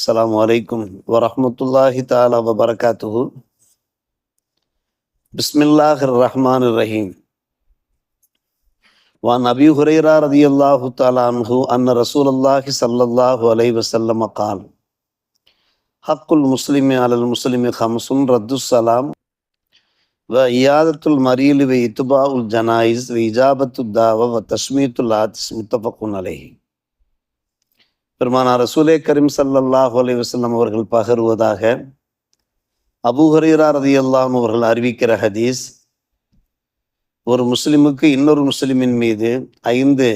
السلام عليكم ورحمة الله تعالى وبركاته. بسم الله الرحمن الرحيم. وعن أبي هريرة رضي الله تعالى عنه أن رسول الله صلى الله عليه وسلم قال حق المسلم على المسلم خمس رد السلام وإيادة المريض وإتباع الجنائز وإجابة الدعوة وتشميت العاتس متفق عليه. பெருமானார் ரசூலே கரீம் ஸல்லல்லாஹு அலைஹி அவர்கள் பகருவதாக அபூ ரதி அல்லாம் அவர்கள் அறிவிக்கிற ஹதீஸ். ஒரு முஸ்லிமுக்கு இன்னொரு முஸ்லிமின் மீது ஐந்து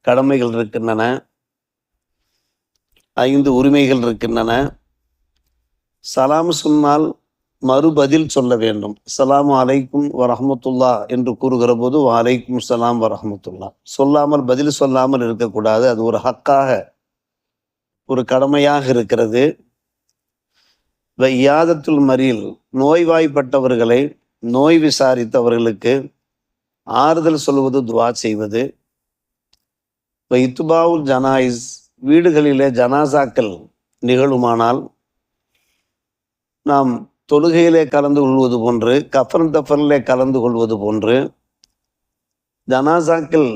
கடமைகள் இருக்கின்றன. ஐந்து உரிமைகள் இருக்கின்றன. சலாம் சொன்னால் மறுபதில் சொல்ல வேண்டும். சலாம் அலைக்கும் வரஹமத்துல்லா என்று கூறுகிற போது வலைக்கும் சலாம் வரஹமத்துல்லா. சொல்லாமல் பதில் சொல்லாமல் இருக்கக்கூடாது. அது ஒரு ஹக்காக ஒரு கடமையாக இருக்கிறது. வையாதத்துல் மறியல் நோய்வாய்ப்பட்டவர்களை நோய் விசாரித்தவர்களுக்கு ஆறுதல் சொல்வது துவா செய்வது. வைத்துபாவுல் ஜனாயிஸ் வீடுகளிலே ஜனாசாக்கள் நிகழுமானால் நாம் தொழுகையிலே கலந்து கொள்வது போன்று கஃபன் தஃபனிலே கலந்து கொள்வது போன்று ஜனாசாக்கள்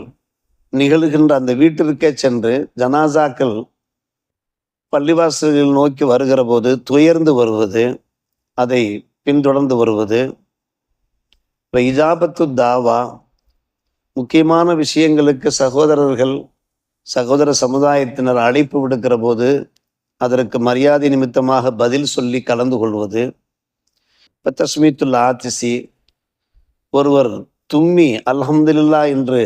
நிகழுகின்ற அந்த வீட்டிற்கே சென்று ஜனாசாக்கள் பள்ளிவாசல்கள் நோக்கி வருகிற போது துயர்ந்து வருவது அதை பின்தொடர்ந்து வருவது. இப்போ இஜாபத்து தாவா முக்கியமான விஷயங்களுக்கு சகோதரர்கள் சகோதர சமுதாயத்தினர் அழைப்பு விடுக்கிற போது அதற்கு மரியாதை நிமித்தமாக பதில் சொல்லி கலந்து கொள்வது. இப்போ தஸ்மீத்துல் ஆத்திசி ஒருவர் தும்மி அல்ஹம்துல்லா என்று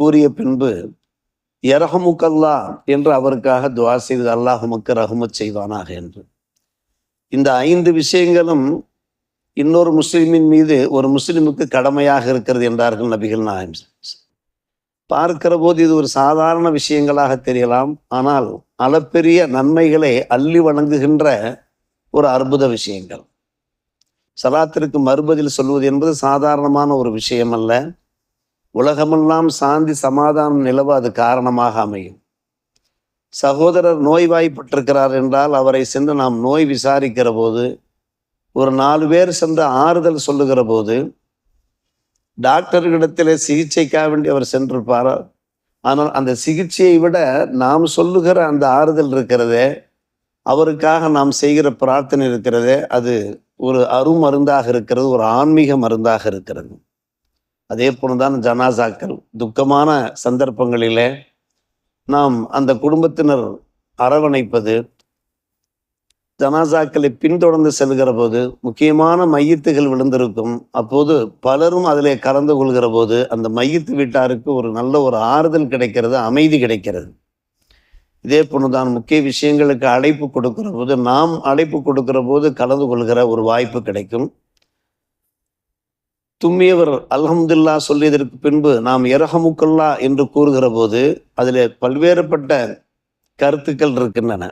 கூறிய பின்பு எரஹமுக்கல்லா என்று அவருக்காக துவா செய்து அல்லாஹ் ரஹமத் செய்வானாக என்று. இந்த ஐந்து விஷயங்களும் இன்னொரு முஸ்லிமின் மீது ஒரு முஸ்லிமுக்கு கடமையாக இருக்கிறது என்றார்கள் நபிகள் நாயம் பார்க்கிற போது இது ஒரு சாதாரண விஷயங்களாக தெரியலாம். ஆனால் அளப்பெரிய நன்மைகளை அள்ளி வழங்குகின்ற ஒரு அற்புத விஷயங்கள். சலாத்திற்கு மறுபதில் சொல்வது என்பது சாதாரணமான ஒரு விஷயம் அல்ல உலகமெல்லாம் சாந்தி சமாதானம் நிலவ அது காரணமாக அமையும். சகோதரர் நோய்வாய்ப்பட்டிருக்கிறார் என்றால் அவரை சென்று நாம் நோய் விசாரிக்கிற போது ஒரு நாலு பேர் சென்று ஆறுதல் சொல்லுகிற போது டாக்டர்களிடத்திலே சிகிச்சைக்காக வேண்டி அவர் சென்றிருப்பார்? ஆனால் அந்த சிகிச்சையை விட நாம் சொல்லுகிற அந்த ஆறுதல் இருக்கிறதே அவருக்காக நாம் செய்கிற பிரார்த்தனை இருக்கிறதே அது ஒரு அருமருந்தாக இருக்கிறது ஒரு ஆன்மீக மருந்தாக இருக்கிறது. அதே போலதான் ஜனாசாக்கள். துக்கமான சந்தர்ப்பங்களிலே நாம் அந்த குடும்பத்தினர் அரவணைப்பது ஜனாசாக்களை பின்தொடர்ந்து செல்கிற போது முக்கியமான மையத்துகள் விழுந்திருக்கும். அப்போது பலரும் அதிலே கலந்து கொள்கிற போது அந்த மையத்து வீட்டாருக்கு ஒரு நல்ல ஒரு ஆறுதல் கிடைக்கிறது அமைதி கிடைக்கிறது. இதே போன்றுதான் முக்கிய விஷயங்களுக்கு அழைப்பு கொடுக்கிற போது நாம் அழைப்பு கொடுக்கிற போது கலந்து கொள்கிற ஒரு வாய்ப்பு கிடைக்கும். தும்மியவர் அல்ஹம்துல்லா சொல்லியதற்கு பின்பு நாம் இரஹமுக்கல்லா என்று கூறுகிற போது அதில் பல்வேறுபட்ட கருத்துக்கள் இருக்கின்றன.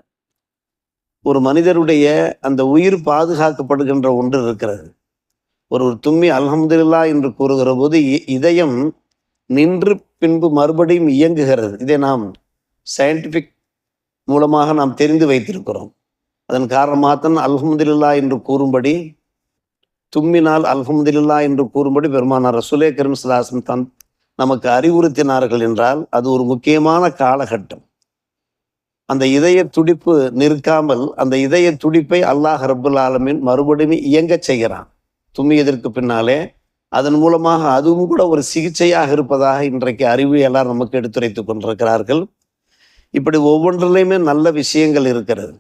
ஒரு மனிதருடைய அந்த உயிர் பாதுகாக்கப்படுகின்ற ஒன்று இருக்கிறது. ஒரு ஒரு தும்மி அல்ஹம்துல்லா என்று கூறுகிற போது இதயம் நின்று பின்பு மறுபடியும் இயங்குகிறது. இதை நாம் சயின்டிஃபிக் மூலமாக நாம் தெரிந்து வைத்திருக்கிறோம். அதன் காரணமாக தான் அல்ஹம்துல்லா என்று கூறும்படி தும்மினால் அல்ஹம்துல்லா என்று கூறும்படி பெருமானார் ரசுலே கரும் தன் நமக்கு அறிவுறுத்தினார்கள் என்றால் அது ஒரு முக்கியமான காலகட்டம். அந்த இதய துடிப்பு நிற்காமல் அந்த இதய துடிப்பை அல்லாஹ் ரபுல் ஆலமின் மறுபடியும் இயங்கச் செய்கிறான். தும்மியதற்கு பின்னாலே அதன் மூலமாக அதுவும் கூட ஒரு சிகிச்சையாக இருப்பதாக இன்றைக்கு அறிவியலார் நமக்கு எடுத்துரைத்துக் கொண்டிருக்கிறார்கள். இப்படி ஒவ்வொன்றிலையுமே நல்ல விஷயங்கள் இருக்கிறது.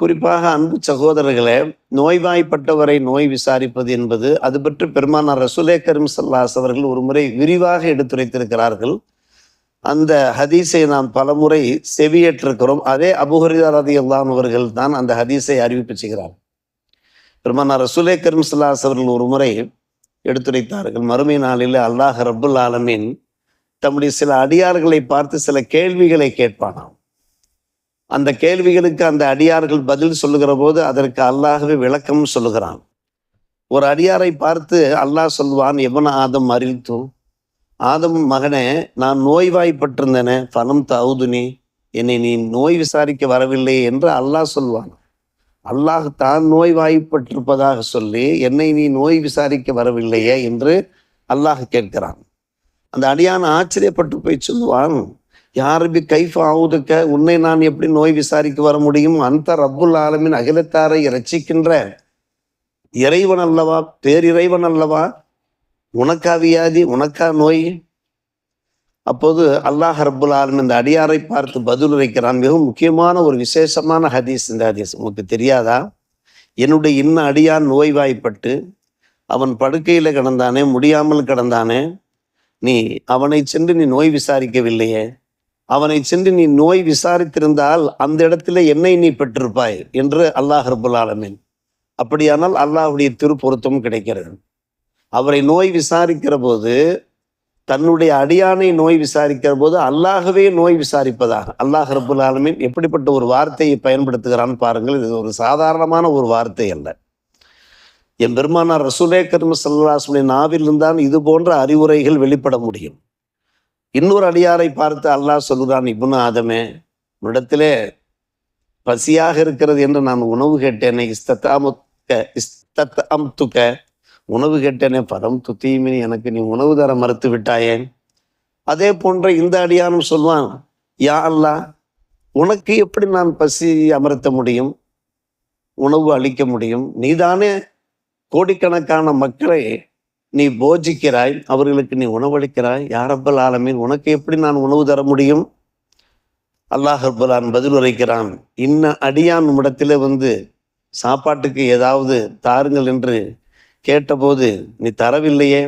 குறிப்பாக அன்பு சகோதரர்களே நோய்வாய்ப்பட்டவரை நோய் விசாரிப்பது என்பது அது பற்றி பெருமானார் ரசுலே கரீம் சல்லாஸ் அவர்கள் ஒரு முறை விரிவாக எடுத்துரைத்திருக்கிறார்கள். அந்த ஹதீஸை நாம் பலமுறை செவியேற்றிருக்கிறோம். அதே அபுஹரிதா ரதி அல்லான் அவர்கள் தான் அந்த ஹதீஸை அறிவிப்பு செய்கிறார். பெருமானார் ரசுலே கரீம் சல்லாஸ் அவர்கள் ஒரு முறை எடுத்துரைத்தார்கள் மறுமை நாளில் அல்லாஹ் ரபுல் ஆலமின் தம்முடைய சில அடியார்களை பார்த்து சில கேள்விகளை கேட்பானாம். அந்த கேள்விகளுக்கு அந்த அடியார்கள் பதில் சொல்லுகிற போது அதற்கு அல்லாஹவே விளக்கம் சொல்லுகிறான். ஒரு அடியாரை பார்த்து அல்லாஹ் சொல்வான் எவன ஆதம் அறிவித்தோ? ஆதம் மகனே நான் நோய்வாய்ப்பட்டிருந்தேனே பணம் தவுதுனி என்னை நீ நோய் விசாரிக்க வரவில்லை என்று அல்லாஹ் சொல்வான். அல்லாஹ் தான் நோய்வாய்ப்பட்டிருப்பதாக சொல்லி என்னை நீ நோய் விசாரிக்க வரவில்லையே என்று அல்லாஹ் கேட்கிறான். அந்த அடியான் ஆச்சரியப்பட்டு போய் சொல்லுவான் யாருபி கைஃப் ஆவுதுக்க உன்னை நான் எப்படி நோய் விசாரிக்க வர முடியும்? அந்த ரப்புல் ஆலமின் அகிலத்தாரை ரட்சிக்கின்ற இறைவன் அல்லவா? பேரிறைவன் அல்லவா? உனக்கா வியாதி உனக்கா நோய்? அப்போது அல்லாஹ் ரப்புல் ஆலமின் இந்த அடியாரை பார்த்து பதில் உரைக்கிறான் மிகவும் முக்கியமான ஒரு விசேஷமான ஹதீஸ் இந்த ஹதீஸ். உங்களுக்கு தெரியாதா? என்னுடைய இன்ன அடியான் நோய்வாய்ப்பட்டு அவன் படுக்கையில் கிடந்தானே முடியாமல் கிடந்தானே நீ அவனை சென்று நீ நோய் விசாரிக்கவில்லையே? அவனை சென்று நீ நோய் விசாரித்திருந்தால் அந்த இடத்துல என்னை நீ பெற்றிருப்பாய் என்று அல்லாஹ் ரபுல் ஆலமீன். அப்படியானால் அல்லாஹுடைய திருப்பொருத்தம் கிடைக்கிறது. அவரை நோய் விசாரிக்கிற போது தன்னுடைய அடியானை நோய் விசாரிக்கிற போது அல்லாகவே நோய் விசாரிப்பதாக. அல்லாஹ் ரபுல் ஆலமீன் எப்படிப்பட்ட ஒரு வார்த்தையை பயன்படுத்துகிறான்னு பாருங்கள். இது ஒரு சாதாரணமான ஒரு வார்த்தை அல்ல. என் பெருமானார் ரசூலே கர்ம சல்லாஸ்மனின் நாவிலிருந்தான் இது போன்ற அறிவுரைகள் வெளிப்பட முடியும். இன்னொரு அடியாரை பார்த்து அல்லாஹ் சொல்கிறான் இப்னு ஆதமே உன்னிடத்திலே பசியாக இருக்கிறது என்று நான் உணவு கேட்டேனே இஸ்தத்தாமுக்க இஸ்தத் அம்துக்க உணவு கேட்டேனே பரம் துத்தீமினி எனக்கு நீ உணவு தர மறுத்து விட்டாயே. அதே போன்ற இந்த அடியானும் சொல்வான் யா அல்லாஹ் உனக்கு எப்படி நான் பசி அமர்த்த முடியும்? உணவு அளிக்க முடியும்? நீதானே கோடிக்கணக்கான மக்களை நீ போஜிக்கிறாய் அவர்களுக்கு நீ உணவளிக்கிறாய். யாரப்பல் ஆலமீன் உனக்கு எப்படி நான் உணவு தர முடியும்? அல்லாஹ் ரப்பலான் பதில் உரைக்கிறான் இன்ன அடியான் உம்மிடத்தில் வந்து சாப்பாட்டுக்கு ஏதாவது தாருங்கள் என்று கேட்டபோது நீ தரவில்லையே?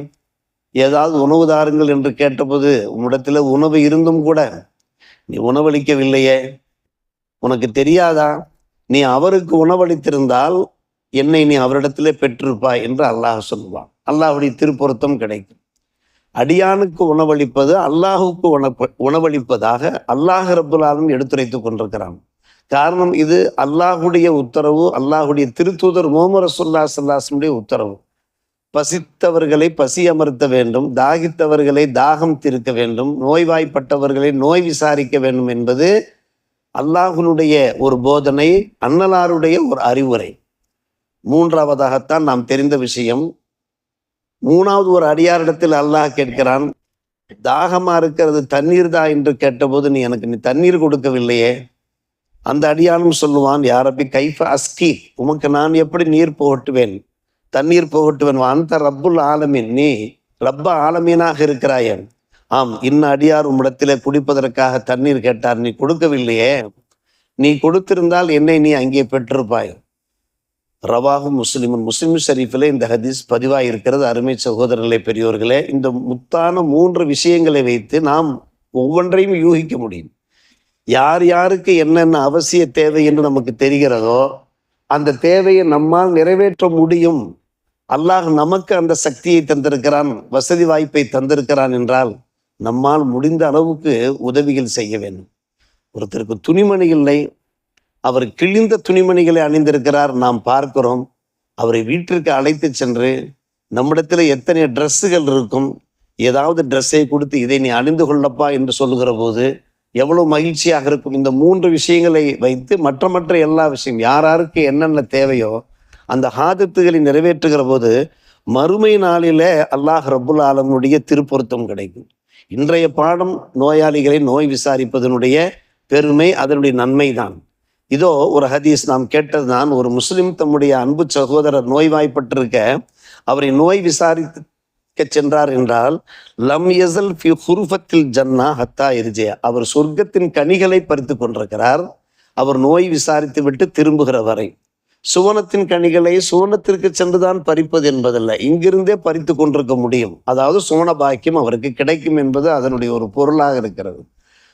ஏதாவது உணவு தாருங்கள் என்று கேட்டபோது உம்மிடத்தில் உணவு இருந்தும் கூட நீ உணவளிக்கவில்லையே? உனக்கு தெரியாதா? நீ அவருக்கு உணவளித்திருந்தால் என்னை நீ அவரிடத்திலே பெற்றிருப்பாய் என்று அல்லாஹ் சொல்லுவான். அல்லாஹுடைய திருப்பொருத்தம் கிடைக்கும். அடியானுக்கு உணவளிப்பது அல்லாஹுக்கு உணப்ப உணவளிப்பதாக அல்லாஹ் ரபுல்லாலும் எடுத்துரைத்துக் கொண்டிருக்கிறான். காரணம் இது அல்லாஹுடைய உத்தரவு அல்லாஹுடைய திருத்தூதர் முகமது ரசுல்லா சல்லாசனுடைய உத்தரவு. பசித்தவர்களை பசி அமர்த்த வேண்டும் தாகித்தவர்களை தாகம் தீர்க்க வேண்டும் நோய்வாய்ப்பட்டவர்களை நோய் விசாரிக்க வேண்டும் என்பது அல்லாஹுனுடைய ஒரு போதனை அன்னலாருடைய ஒரு அறிவுரை. மூன்றாவதாகத்தான் நாம் தெரிந்த விஷயம் மூணாவது ஒரு அடியாரிடத்தில் அல்லாஹ் கேட்கிறான் தாகமா இருக்கிறது தண்ணீர் தான் என்று கேட்டபோது நீ எனக்கு நீ தண்ணீர் கொடுக்கவில்லையே? அந்த அடியானும் சொல்லுவான் யாரப்பி கைஃப அஸ்கி உமக்கு நான் எப்படி நீர் புகட்டுவேன்? தண்ணீர் புகட்டுவேன் அந்த ரப்புல் ஆலமீன் நீ ரப்ப ஆலமீனாக இருக்கிறாயன் ஆம் இன்ன அடியார் உம்மிடத்திலே குடிப்பதற்காக தண்ணீர் கேட்டார் நீ கொடுக்கவில்லையே? நீ கொடுத்திருந்தால் என்னை நீ அங்கே பெற்றிருப்பாய். ரவாஹு முஸ்லிமுன். முஸ்லிம் ஷரீஃபில் இந்த ஹதீஸ் பதிவாக இருக்கிறது அருமை சகோதரர்களே பெரியோர்களே இந்த முத்தான மூன்று விஷயங்களை வைத்து நாம் ஒவ்வொன்றையும் யூகிக்க முடியும். யார் யாருக்கு என்னென்ன அவசிய தேவை என்று நமக்கு தெரிகிறதோ அந்த தேவையை நம்மால் நிறைவேற்ற முடியும். அல்லாஹ் நமக்கு அந்த சக்தியை தந்திருக்கிறான் வசதி வாய்ப்பை தந்திருக்கிறான் என்றால் நம்மால் முடிந்த அளவுக்கு உதவிகள் செய்ய வேண்டும். ஒருத்தருக்கு துணிமணி இல்லை அவர் கிழிந்த துணிமணிகளை அணிந்திருக்கிறார். நாம் பார்க்கிறோம் அவரை வீட்டிற்கு அழைத்து சென்று நம்மிடத்தில் எத்தனை ட்ரெஸ்ஸுகள் இருக்கும்? ஏதாவது ட்ரெஸ்ஸை கொடுத்து இதை நீ அணிந்து கொள்ளப்பா என்று சொல்லுகிற போது எவ்வளோ மகிழ்ச்சியாக இருக்கும். இந்த மூன்று விஷயங்களை வைத்து மற்ற மற்ற எல்லா விஷயம் யாருக்கு என்னென்ன தேவையோ அந்த ஹாதத்துகளை நிறைவேற்றுகிற போது மறுமை நாளிலே அல்லாஹ் ரபுல் ஆலமுடைய திருப்பொருத்தம் கிடைக்கும். இன்றைய பாடம் நோயாளிகளை நோய் விசாரிப்பதனுடைய பெருமை அதனுடைய நன்மை தான் இதோ ஒரு ஹதீஸ் நாம் கேட்டதுதான் ஒரு முஸ்லிம் தம்முடைய அன்பு சகோதரர் நோய்வாய்ப்பட்டிருக்க அவரை நோய் விசாரிக்க சென்றார் என்றால் லம் எசல் ஃபி ஹுருஃபத்தில் ஜன்னா ஹத்தா எரிஜே அவர் சொர்க்கத்தின் கனிகளை பறித்து கொண்டிருக்கிறார். அவர் நோய் விசாரித்து விட்டு திரும்புகிற வரை சுவனத்தின் கனிகளை சுவனத்திற்கு சென்றுதான் பறிப்பது என்பதல்ல இங்கிருந்தே பறித்து கொண்டிருக்க முடியும். அதாவது சுவன பாக்கியம் அவருக்கு கிடைக்கும் என்பது அதனுடைய ஒரு பொருளாக இருக்கிறது.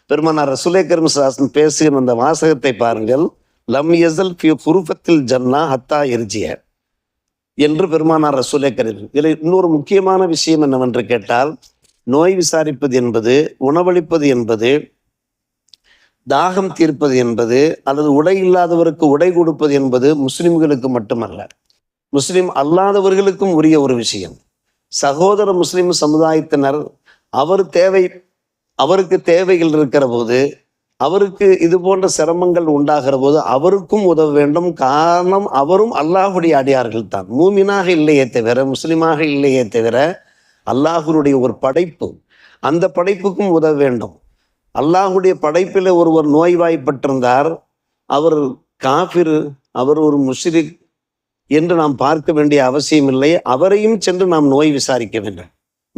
பெருமானார் ரசுலே கர்மசாசன் பேசுகிற அந்த வாசகத்தை பாருங்கள். லம் எசல் ஃபி ஜன்னா ஹத்தா எரிஜிய என்று பெருமானார் ரசூலே கருது இதில் இன்னொரு முக்கியமான விஷயம் என்னவென்று கேட்டால் நோய் விசாரிப்பது என்பது உணவளிப்பது என்பது தாகம் தீர்ப்பது என்பது அல்லது உடை இல்லாதவருக்கு உடை கொடுப்பது என்பது முஸ்லிம்களுக்கு மட்டுமல்ல. முஸ்லிம் அல்லாதவர்களுக்கும் உரிய ஒரு விஷயம். சகோதர முஸ்லிம் சமுதாயத்தினர் அவர் தேவை அவருக்கு தேவைகள் இருக்கிற போது அவருக்கு இது போன்ற சிரமங்கள் உண்டாகிற போது அவருக்கும் உதவ வேண்டும். காரணம் அவரும் அல்லாஹுடைய அடியார்கள் தான். மூமினாக இல்லையே தவிர முஸ்லீமாக இல்லையே தவிர அல்லாஹுடைய ஒரு படைப்பு அந்த படைப்புக்கும் உதவ வேண்டும். அல்லாஹுடைய படைப்பில் ஒருவர் நோய்வாய்ப்பட்டிருந்தார். அவர் காஃபிர் அவர் ஒரு முஷ்ரிக் என்று நாம் பார்க்க வேண்டிய அவசியம் இல்லை அவரையும் சென்று நாம் நோய் விசாரிக்க வேண்டும்.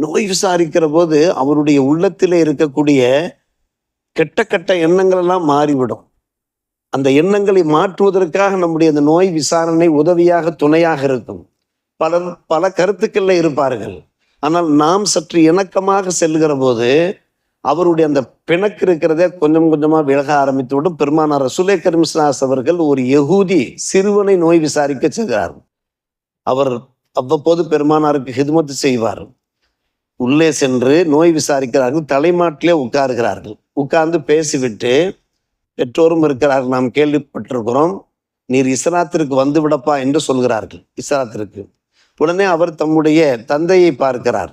நோய் விசாரிக்கிற போது அவருடைய உள்ளத்தில் இருக்கக்கூடிய கெட்ட கெட்ட எண்ணங்கள் எல்லாம் மாறிவிடும். அந்த எண்ணங்களை மாற்றுவதற்காக நம்முடைய அந்த நோய் விசாரணை உதவியாக துணையாக இருக்கும். பலர் பல கருத்துக்கள்ல இருப்பார்கள். ஆனால் நாம் சற்று இணக்கமாக செல்கிற போது அவருடைய அந்த பிணக்கு இருக்கிறதே கொஞ்சம் கொஞ்சமா விலக ஆரம்பித்து விடும் பெருமானார் ரசூலே கரிமிஸ்லாஸ் அவர்கள் ஒரு யகூதி சிறுவனை நோய் விசாரிக்க செல்கிறார் அவர் அவ்வப்போது பெருமானாருக்கு ஹிதுமத்து செய்வார். உள்ளே சென்று நோய் விசாரிக்கிறார்கள் தலைமாட்டிலே உட்காருகிறார்கள். உட்கார்ந்து பேசிவிட்டு பெற்றோரும் இருக்கிறார்கள் நாம் கேள்விப்பட்டிருக்கிறோம் நீர் இஸ்ராத்திற்கு வந்து விடப்பா என்று சொல்கிறார்கள் இஸ்ராத்திற்கு. உடனே அவர் தம்முடைய தந்தையை பார்க்கிறார்.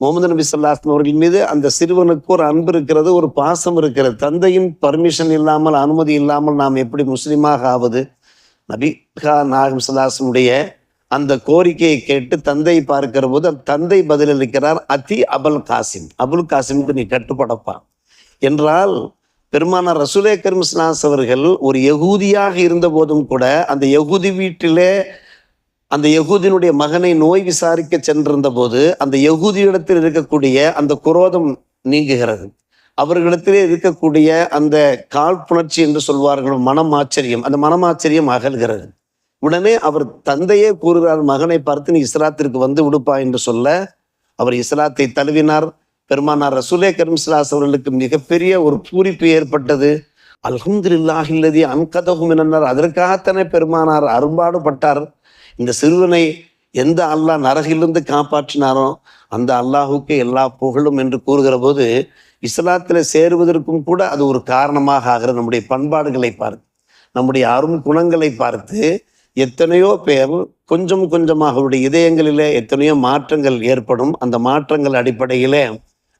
முகமது நபி சொல்லாஸ்லம் அவர்கள் மீது அந்த சிறுவனுக்கு ஒரு அன்பு இருக்கிறது ஒரு பாசம் இருக்கிறது. தந்தையின் பர்மிஷன் இல்லாமல் அனுமதி இல்லாமல் நாம் எப்படி முஸ்லீமாக ஆவது? நபி நாகம் சல்லாசனுடைய அந்த கோரிக்கையை கேட்டு தந்தை பார்க்கிற போது அந்த தந்தை பதிலளிக்கிறார் அதி அபுல் காசிம். அபுல் காசிமுக்கு நீ கட்டுப்படப்பா. என்றால் பெருமானார் ரசூலே கரிம்ஸ்லாஸ் அவர்கள் ஒரு யகூதியாக இருந்த போதும் கூட அந்த யகுதி வீட்டிலே அந்த யகுதியினுடைய மகனை நோய் விசாரிக்க சென்றிருந்த போது அந்த யகுதியிடத்தில் இருக்கக்கூடிய அந்த குரோதம் நீங்குகிறது. அவர்களிடத்திலே இருக்கக்கூடிய அந்த காழ்ப்புணர்ச்சி என்று சொல்வார்கள் மனம் ஆச்சரியம் அந்த மனம் ஆச்சரியம் அகல்கிறது. உடனே அவர் தந்தையே கூறுகிறார் மகனை பார்த்து நீ இஸ்லாத்திற்கு வந்து விடுப்பா என்று சொல்ல அவர் இஸ்லாத்தை தழுவினார். பெருமானார் ரசூலே கரிம்ஸ்லாஸ் அவர்களுக்கு மிகப்பெரிய ஒரு பூரிப்பு ஏற்பட்டது. அல்ஹம்துல்லாஹில்லதி அன்கதகும் என்னார் அதற்காகத்தானே பெருமானார் அரும்பாடுபட்டார். இந்த சிறுவனை எந்த அல்லாஹ் நரகிலிருந்து காப்பாற்றினாரோ அந்த அல்லாஹுக்கு எல்லா புகழும் என்று கூறுகிற போது இஸ்லாத்தில் சேருவதற்கும் கூட அது ஒரு காரணமாக ஆகிற நம்முடைய பண்பாடுகளை பார்த்து நம்முடைய அரும் குணங்களை பார்த்து எத்தனையோ பேர் கொஞ்சம் கொஞ்சமாக அவருடைய இதயங்களிலே எத்தனையோ மாற்றங்கள் ஏற்படும். அந்த மாற்றங்கள் அடிப்படையிலே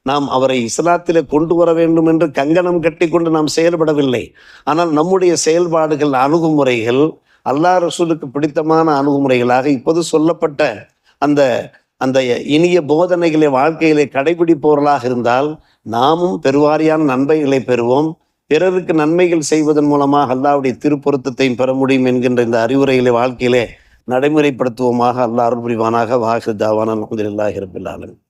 நாம் அவரை இஸ்லாத்திலே கொண்டு வர வேண்டும் என்று கங்கணம் கட்டி கொண்டு நாம் செயல்படவில்லை. ஆனால் நம்முடைய செயல்பாடுகள் அணுகுமுறைகள் அல்லாஹ் ரசூலுக்கு பிடித்தமான அணுகுமுறைகளாக இப்போது சொல்லப்பட்ட அந்த அந்த இனிய போதனைகளை வாழ்க்கையிலே கடைபிடிப்பவர்களாக இருந்தால் நாமும் பெருவாரியான நன்மைகளை பெறுவோம். பிறருக்கு நன்மைகள் செய்வதன் மூலமாக அல்லாவுடைய திருப்பொருத்தத்தையும் பெற முடியும் என்கின்ற இந்த அறிவுரைகளை வாழ்க்கையிலே நடைமுறைப்படுத்துவோமாக அல்லாஹ் புரிவானாக. வாஹிர் தாவான அலமதுல்லாஹி